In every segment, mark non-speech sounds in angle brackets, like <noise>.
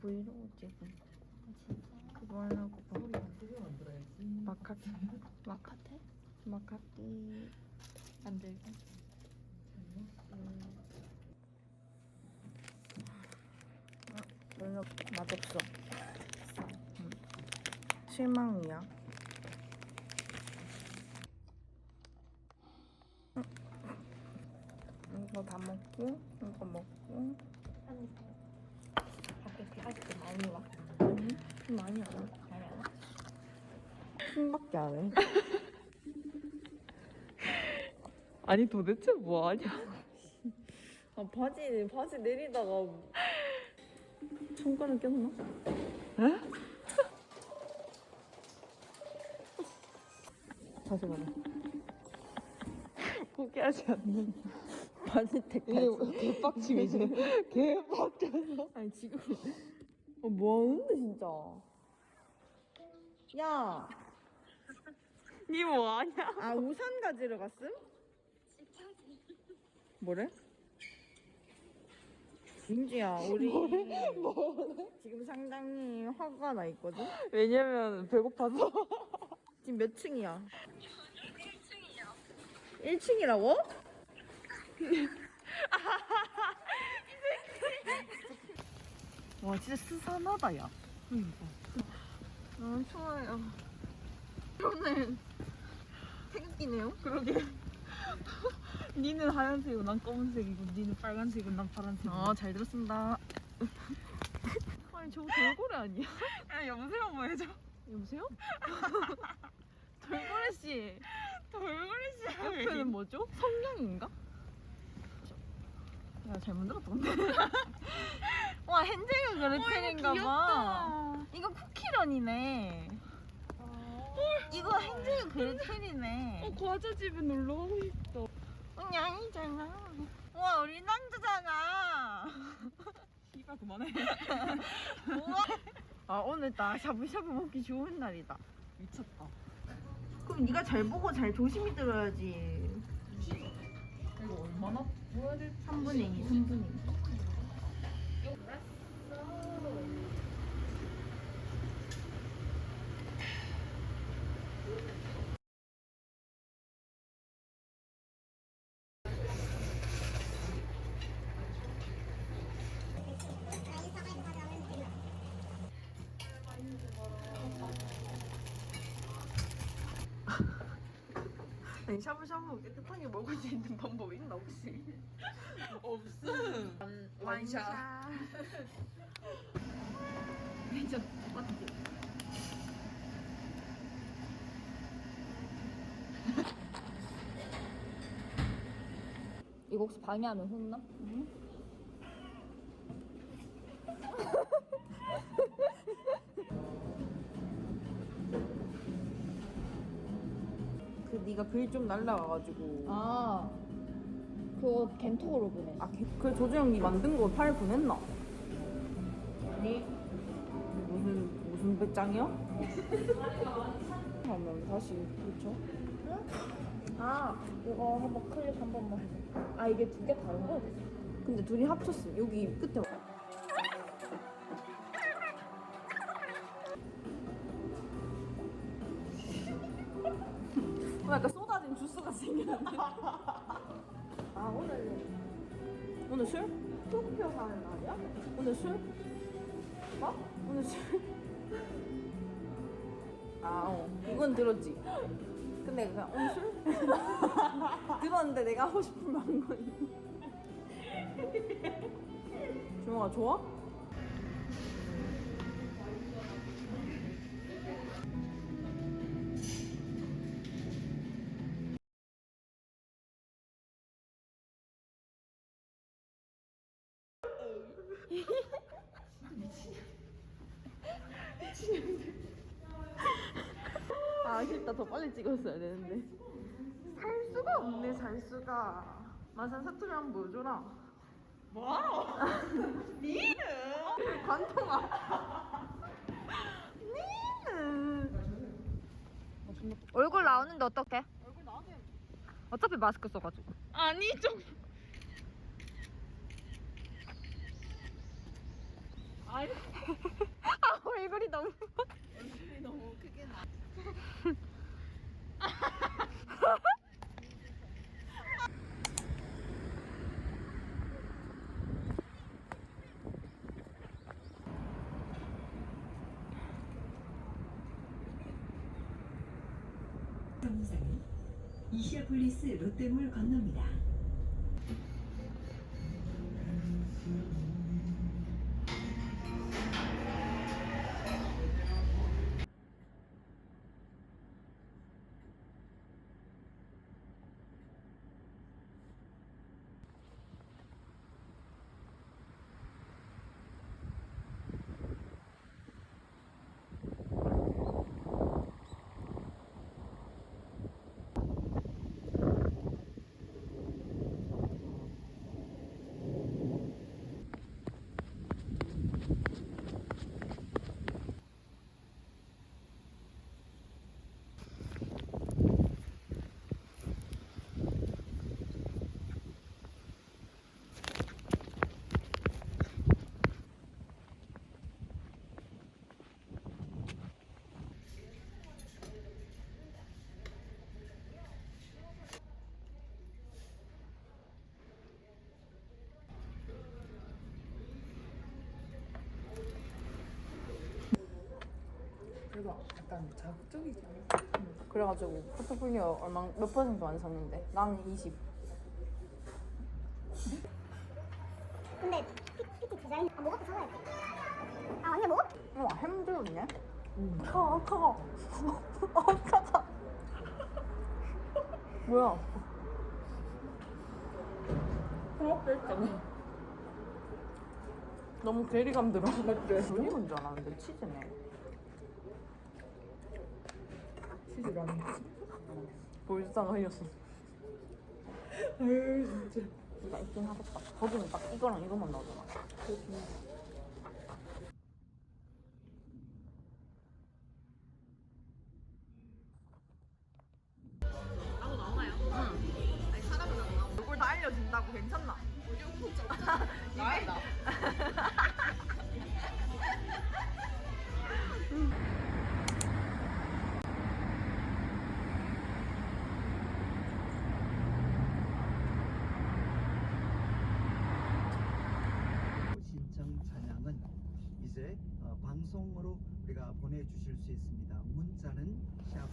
브이로그 찍은 그거 하려고 봐 마카키 마카테? 마카키 만들기. 별로 맛없어 음. 실망이야 음. 이거 다 먹고 이거 먹고 좀 많이 와. 아니 좀 많이 안 와. 많이 안 와? 춤밖에 안 해. <laughs> 아니 도대체 뭐 하냐? 아 바지 바지 내리다가 손가락 꼈나? 다시 말해. 포기하지 않는 개빡치고 이제 <laughs> 개빡쳐서 아니 지금 어, 뭐 하는데 진짜? 야, 니 뭐하냐? 아 우산 가지러 갔음? 뭐래? 민지야, 우리 지금 상당히 화가 나 있거든. 왜냐면 배고파서 지금 몇 층이야? 1층이요. 1층이라고? <laughs> 와 진짜 스산하다 야. 아 좋아요. 오늘 태극기네요. 그러게 <laughs> 니는 하얀색이고 난 검은색이고 니는 빨간색이고 난 파란색이고 아 잘 들었습니다. 아니 저거 돌고래 아니야? <laughs> 야 여보세요 한번 해줘 여보세요? 돌고래 씨 돌고래 씨 옆에는 뭐죠? 성냥인가? 야 잘못 들었던데. 와 hen젤가 그레텔인가 봐. 이거 쿠키런이네. 이거 hen젤가 그레텔이네. 어 과자집에 놀러 가고 싶다 냥이잖아. 와 우리 남자잖아. 씨발 그만해 우와. 아 오늘 딱 샤브샤브 먹기 좋은 날이다. 미쳤다 그럼 네가 잘 보고 잘 조심히 들어야지. 이거 얼마나 3분의 2, 3분의 2. 아니 샤브샤브 깨 끗하게 먹을 수 있는 방법 있나 혹시? 없음 완샷. 진짜 똑같지. 이거 혹시 방해하면 혼나? 그 네가 글좀 날라와가지고. 아 그거 겐톡으로 보내. 아, 걔- 그 조재영 니 만든 거 파일 보냈나? 아니 무슨 무슨 배짱이야? <laughs> 하면 다시 그렇죠? 아 이거 한번 클릭 한 번만. 아 이게 두 개 다른 거야? 근데 둘이 합쳤음. 여기 끝에. 어, 약간 쏟아진 주스가 생겼는데. 아 오늘 오늘 술? 투표 가는 날이야? 오늘 술? 뭐? 오늘 술? 아, 어. 그건 들었지. 근데 그냥 오늘 술? <laughs> 들었는데 내가 하고 싶은 말한 거니. 조용아, 좋아? 아, 아쉽다. 더 빨리 찍었어야 되는데. 살 수가 없네, 살 수가. 마산 사투리 한번 보여줘라. 뭐? <laughs> 니는 관통아. <laughs> 니는. 얼굴 나오는데 어떡해? 어차피 마스크 써가지고. 아니 좀 아니 아 <laughs> 얼굴이 너무 얼굴이 너무 크게 나. 정상은 이시아폴리스 롯데몰 건너입니다. 약간 자극적이지 않아? 그래가지고 포트폴리오 얼마 몇 퍼센트 완성인데 나는 20 근데 피- PT 디자인 아, 뭐가 사와야 돼? 아 언니 뭐? 우와 힘들었네 커 커. 어 커. 뭐야. 너무 괴리감 들어 맞지? 눈이 온줄 알았는데 치즈네 치즈라는 볼상 흘렸어 아유 진짜. 나 있긴 하겠다 거기는 딱 이거랑 이거만 나오잖아 얼굴 다 알려준다고 괜찮나? 나이다 신청 찬양은 이제 어, 방송으로 우리가 보내 주실 수 있습니다. 문자는 샵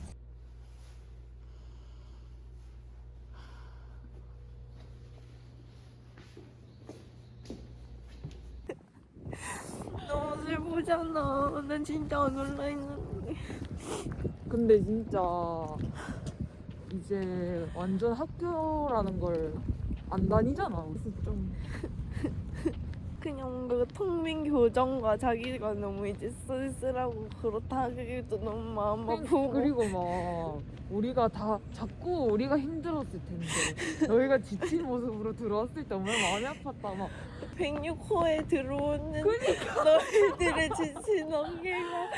<laughs> 너무 슬프잖아. 난 진짜 안 올라 했는데. 근데 진짜 이제 완전 학교라는 걸 안 다니잖아. 우리 좀. 그냥 뭔가 텅빈 교정과 자기가 너무 이제 쓸쓸하고 그렇다 하기도 너무 마음 아프고. 그리고 막 우리가 다 자꾸 우리가 힘들었을 텐데 너희가 지친 모습으로 들어왔을 때 얼마나 마음이 아팠다 막. 106호에 들어오는 너희들의 지친 어깨가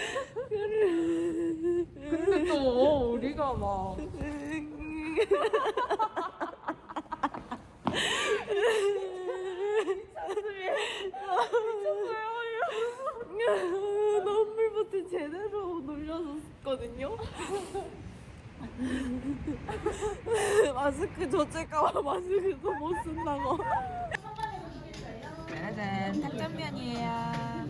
근데 또 우리가 막 <laughs> 너물부터 제대로 놀려줬거든요. 마스크 젖을까봐 마스크도 못 쓴다고. 짜잔 닭전면이에요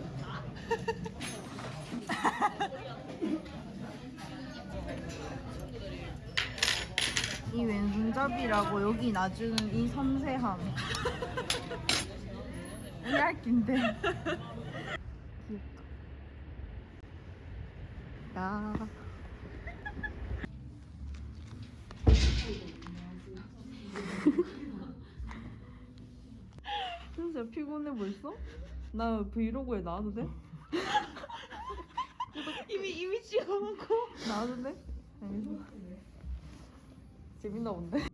이 왼손잡이라고 여기 놔주는 이 섬세함 우리할긴데 야 진짜 피곤해 벌써? 나 브이로그에 나와도 돼? 이미 이미 찍어놓고 나와도 돼? 알겠어 재밌나 본데?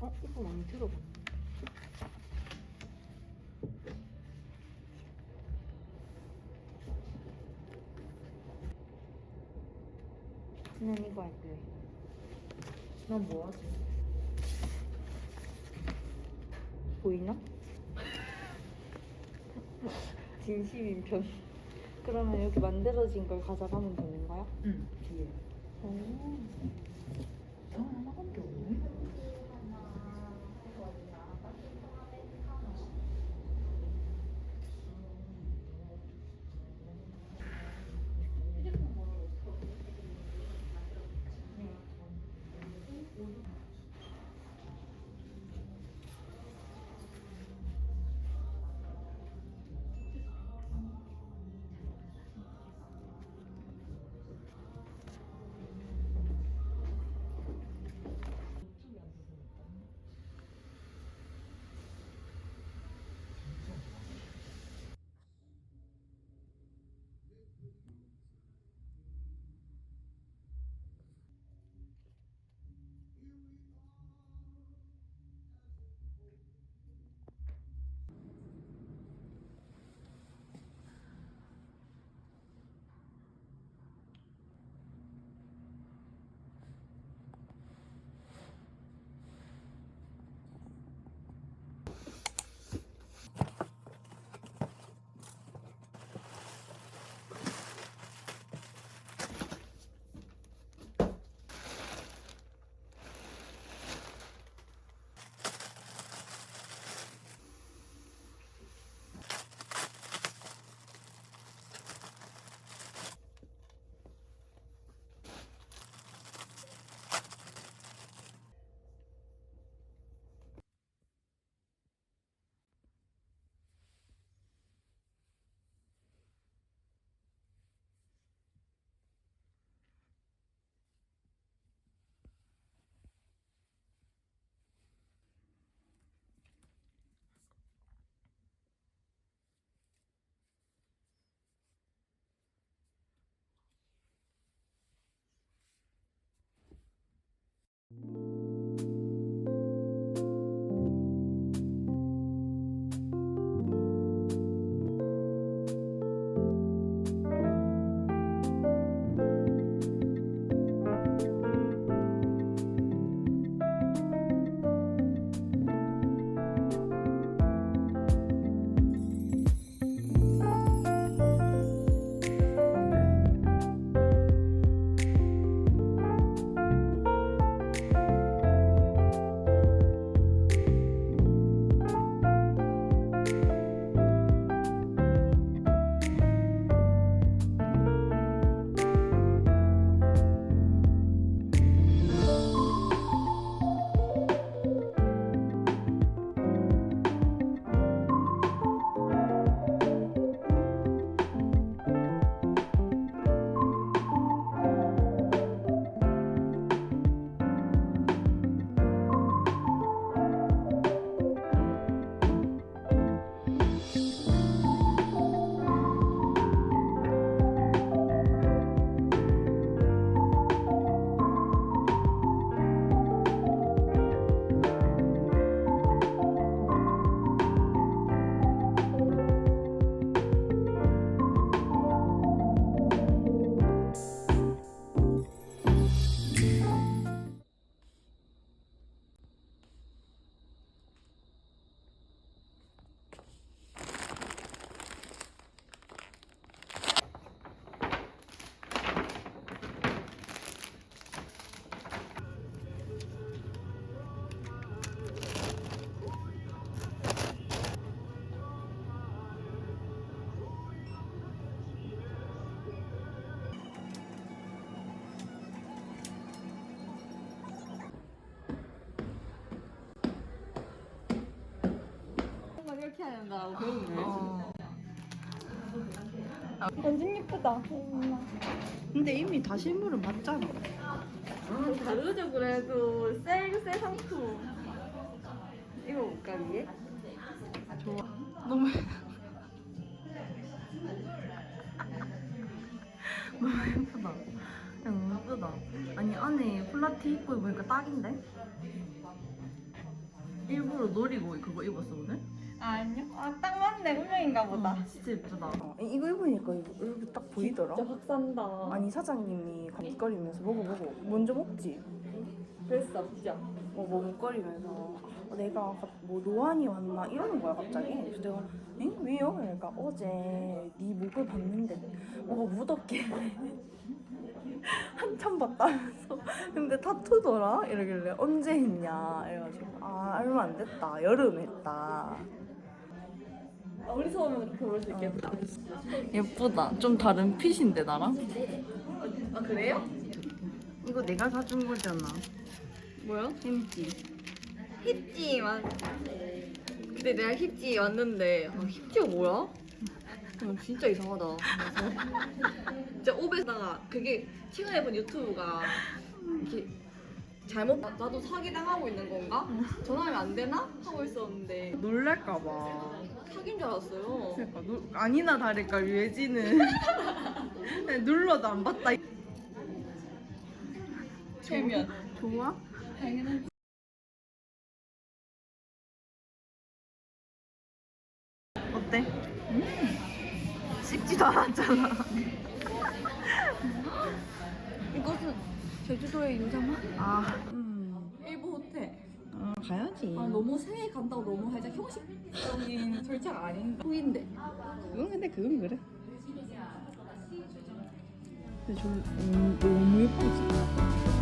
어? 이거 많이 들어봐 난 난 뭐하지? 보이나? <laughs> 진심인 편. 그러면 이렇게 만들어진 걸 가져가면 되는 거야? 응. 뒤에. 오. 해야 된다고 배우네. 완전 예쁘다. 근데 이미 다 실물은 봤잖아. 다르죠 그래도 셀세 상품. 이거 볼까 위에? 좋아. 너무 <laughs> 너무 예쁘다. 야, 너무 예쁘다. 아니 안에 플라티 입고 입으니까 딱인데? 일부러 노리고 그거 입었어 오늘? 아니요. 아, 딱 맞네. 운명인가 보다. 어, 진짜 예쁘다. 어, 이거 입으니까 이거 이렇게 딱 보이더라. 진짜 확 산다. 아니 사장님이 감거리면서 먹어 먹어 먼저 먹지. 그랬어 진짜 뭐 머뭇거리면서 어, 내가 가- 뭐 노안이 왔나 이러는 거야 갑자기 그래서 내가 엥? 왜요? 그러니까 어제 네 목을 봤는데 뭐가 묻었게 <laughs> 한참 봤다면서 근데 타투더라? 이러길래 언제 했냐 이래가지고 아 얼마 안 됐다 여름에 했다 어디서 오면 그렇게 볼 수 있겠다 예쁘다. 좀 다른 핏인데 나랑? 아 그래요? 이거 내가 사준 거잖아. 뭐야? 햄찌. 힙지 맞 근데 내가 힙지 왔는데 아, 힙지가 뭐야? 어, 진짜 이상하다 그래서 진짜 오베다가 그게 최근에 본 유튜브가 이렇게 잘못 나- 나도 사기 당하고 있는 건가? 전화하면 안 되나? 하고 있었는데 놀랄까봐. 사기인 줄 알았어요 그러니까 놀- 아니나 다를까 유해지는 <laughs> 눌러도 안 봤다. 최면 좋아? 어때? 씹지도 않았잖아. <laughs> 이것은 제주도의 인사마? 아, 일본 호텔 아 가야지. 아 너무 새해 간다고 너무 살짝 형식적인 <laughs> 절차가 아닌가 후인데 그건 근데 그건 그래. 근데 좀 음, 너무 예쁘지.